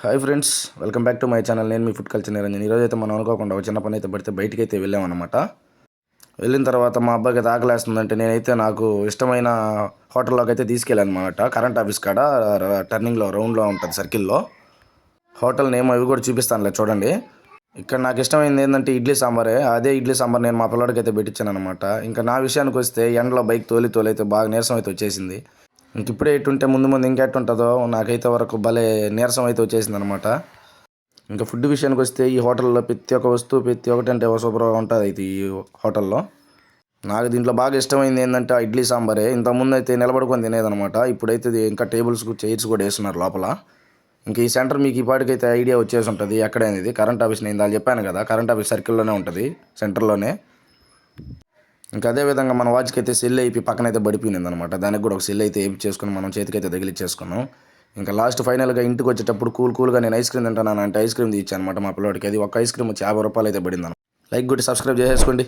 Hi friends welcome back to my channel. నేను మీ food culture Niranjan. ఈరోజు అయితే మనం అనుకోకుండా ఒక చిన్న పని అయితే పడితే బయటికి అయితే వెళ్ళామన్నమాట. వెళ్ళిన తర్వాత మా అబ్బాయికి అయితే ఆకలేస్తుందంటే నేనైతే నాకు ఇష్టమైన హోటల్లోకి అయితే తీసుకెళ్ళాను అనమాట కరెంట్ ఆఫీస్ కాడ టర్నింగ్లో రౌండ్లో ఉంటుంది సర్కిల్లో హోటల్ నేమ్ అవి కూడా చూపిస్తానులే చూడండి. ఇక్కడ నాకు ఇష్టమైంది ఏంటంటే ఇడ్లీ సాంబారే. అదే ఇడ్లీ సాంబార్ నేను మా పిల్లడికి అయితే పెట్టించాను అనమాట ఇంకా నా విషయానికి వస్తే ఎండలో బైక్ తోలి తోలి అయితే బాగా నీరసం అయితే వచ్చేసింది. ఇంక ఇప్పుడే ఎట్టుంటే ముందు ముందు ఇంకెట్టుంటుందో నాకైతే వరకు భలే నీరసం అయితే వచ్చేసింది అనమాట ఇంకా ఫుడ్ విషయానికి వస్తే ఈ హోటల్లో ప్రతి ఒక్క వస్తువు ప్రతి ఒక్కటి అంటే సూపర్గా ఉంటుంది అయితే ఈ హోటల్లో. నాకు దీంట్లో బాగా ఇష్టమైంది ఏంటంటే ఇడ్లీ సాంబారే. ఇంతకుముందు అయితే నిలబడుకొని తినేదనమాట. ఇప్పుడైతే ఇది ఇంకా టేబుల్స్ చైర్స్ కూడా వేస్తున్నారు లోపల. ఇంక ఈ సెంటర్ మీకు ఈ పాటికైతే ఐడియా వచ్చేసి ఉంటుంది ఎక్కడైనది. కరెంట్ ఆఫీస్ నేను ఇందాక చెప్పాను కదా కరెంట్ ఆఫీస్ సర్కిల్లోనే ఉంటుంది సెంటర్లోనే. ఇంకా అదే విధంగా మన వాచ్కి అయితే సెల్ అయిపోయి పక్కన అయితే పడిపోయింది అనమాట దానికి కూడా ఒక సెల్ అయితే ఏపి చేసుకుని మనం చేతికైతే తగిలిచ్చేసుకున్నాం. ఇంకా లాస్ట్ ఫైనల్గా ఇంటికి వచ్చేటప్పుడు కూల్ కూల్గా నేను ఐస్ క్రీమ్ తింటాను అంటే ఐస్ క్రీమ్ తీర్చాను అనమాట మా పిల్లడికి. అది ఒక ఐస్ క్రీమ్ వచ్చి యాభై రూపాయలు అయితే పడింది లైక్ కొట్టి సబ్స్క్రైబ్ చేసేసుకోండి.